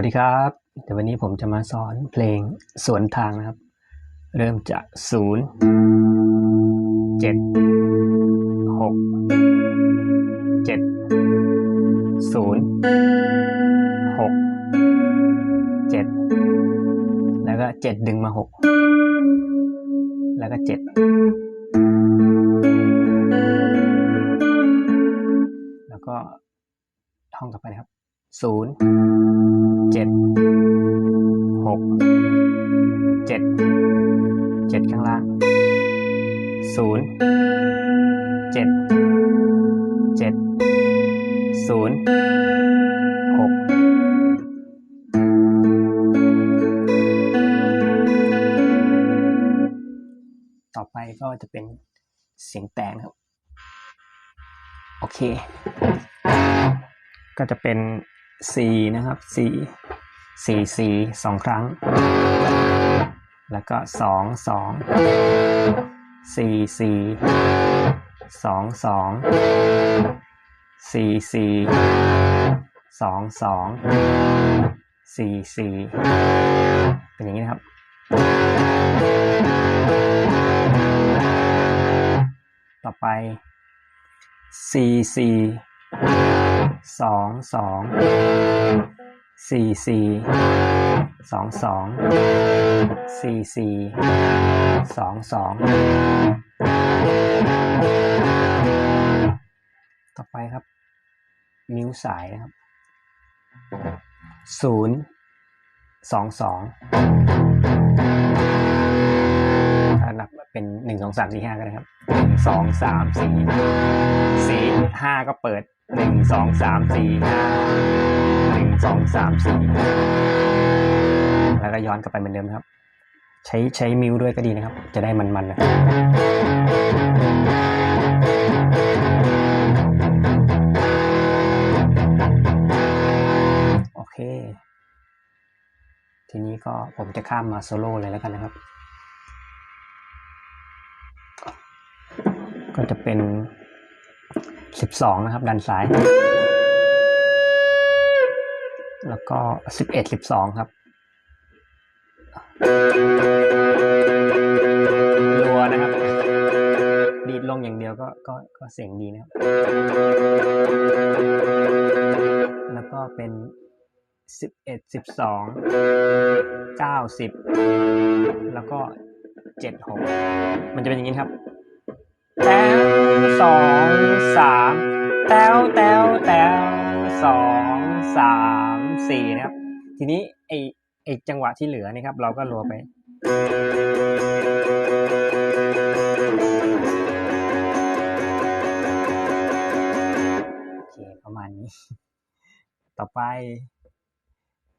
วัสดีครับเดี๋ยววันนี้ผมจะมาสอนเพลงสวนทางนะครับ เริ่มจากศูนย์เจ็ดหกเจ็ดศูนย์หกเจ็ดแล้วก็เจ็ดดึงมาหกแล้วก็เจ็ดแล้วก็ท่องต่อไปนะครับศูนย์ จ็ดหกเจ็ดเจ็ดข้างล่างศูนย์เจ็ดเจ็ดศูนย์หกต่อไปก็จะเป็นเสียงแตกนครับ โอเค ก็จะเป็น C นะครับ C C C สองครั้ง แล้วก็สองสอง C C สองสอง C C สองสอง C C เป็นอย่างนี้นะครับ ต่อไป C C สองสองสี่สี่สองสองสี่สี่สองสองต่อไปครับ นิ้วสายนะครับศูนย์สองสองถ้านับเป็นหนึ่งสองสามสี่ห้าก็ได้ครับหนึ่งสองสามสี่สี่ ก็เปิดหนึ่งสองสามสี่ห้าหนึ่งสองสามสี่แล้วก็ย้อนกลับไปเหมือนเดิมครับ ใช้ใช้มิวด้วยก็ดีนะครับ จะได้มันๆนะโอเค ทีนี้ก็ผมจะข้ามมาโซโล่เลยแล้วกันนะครับ ก็จะเป็น สิบสองนะครับด้านซ้าย แล้วก็สิบเอ็ดสิบสองครับรัวนะครับ ดีดลงอย่างเดียวก็ก็ก็เสียงดีนะครับ แล้วก็เป็นสิบเอ็ดสิบสองเก้าสิบแล้วก็เจ็ดหกมันจะเป็นอย่างนี้ครับ แต้วสองสามแต้วแต้วแต้วสองสามสี่นะครับ ทีนี้ไอไอจังหวะที่เหลือนี่ครับ เราก็รัวไป โอเค ประมาณนี้ ต่อไป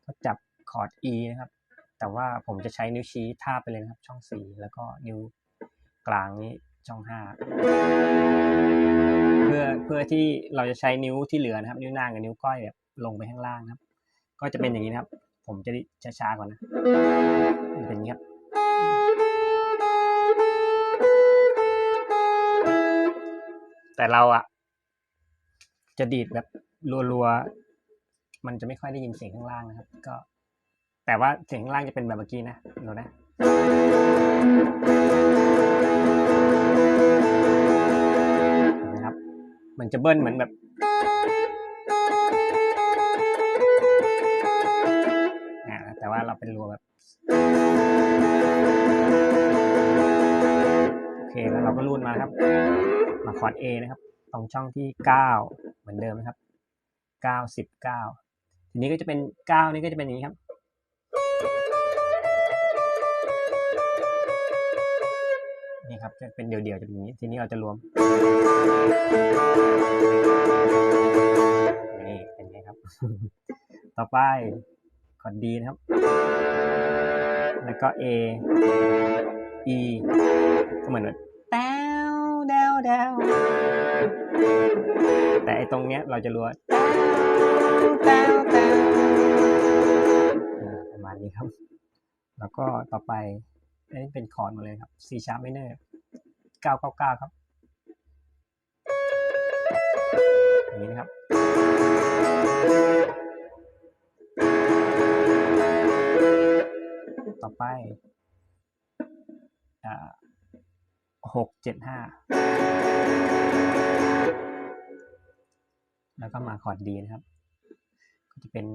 ก็จับคอร์ด E นะครับ แต่ว่าผมจะใช้นิ้วชี้ทาบไปเลยนะครับ ช่องสี่แล้วก็นิ้วกลางนี้ ช่องห้าเพื่อเพื่อที่เราจะใช้นิ้วที่เหลือนะครับ นิ้วนางกับนิ้วก้อยแบบลงไปข้างล่างครับ ก็จะเป็นอย่างนี้นะครับ ผมจะช้าๆก่อนนะมันเป็นอย่างนี้ครับแต่เราอะจะดีดแบบรัวๆมันจะไม่ค่อยได้ยินเสียงข้างล่างนะครับ ก็ แต่ว่าเสียงข้างล่างจะเป็นแบบเมื่อกี้นะดูนะ นะครับ มันจะเบิ้ลเหมือนแบบแต่ว่าเราเป็นรัวแบบ โอเคแล้วเราก็รูดมาครับ มาคอร์ด A นะครับ ตรงช่องที่ 9 เหมือนเดิมนะครับ 9 19 ทีนี้ก็จะเป็น 9 นี่ก็จะเป็นอย่างนี้ครับ นี่ครับจะเป็นเดี่ยวๆจะเป็นอย่างนี้ ทีนี้เราจะรวมนี่เป็นไงครับ ต่อไปคอร์ด D นะครับ แล้วก็ A E ก็เหมือนแบบแต้วแดวแดวแต่ไอตรงเนี้ยเราจะรัวแต้วแต้วประมาณนี้ครับ แล้วก็ต่อไป อันนี้เป็นคอร์ดหมดเลยครับ C sharp minor 999 ครับอย่างนี้นะครับ ต่อไปอ่าหกเจ็ดห้าแล้วก็มาคอร์ดดีนะครับ ก็จะเป็น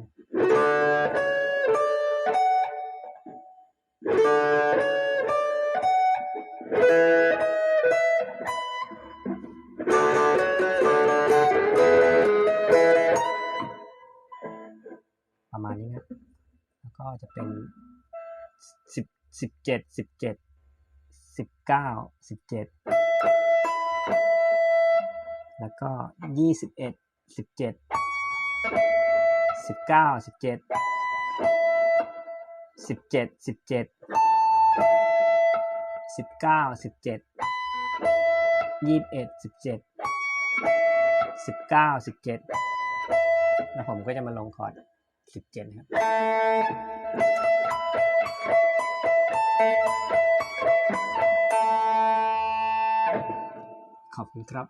ประมาณนี้นะครับแล้วก็จะเป็นสิบสิบเจ็ดสิบเจ็ดสิบเก้าสิบเจ็ดแล้วก็ยี่สิบเอ็ดสิบเจ็ดสิบเก้าสิบเจ็ดสิบเจ็ดสิบเจ็ด สิบเก้าสิบเจ็ดยี่สิบเอ็ดสิบเจ็ดสิบเก้าสิบเจ็ดแล้วผมก็จะมาลงคอร์ดสิบเจ็ดครับขอบคุณครับ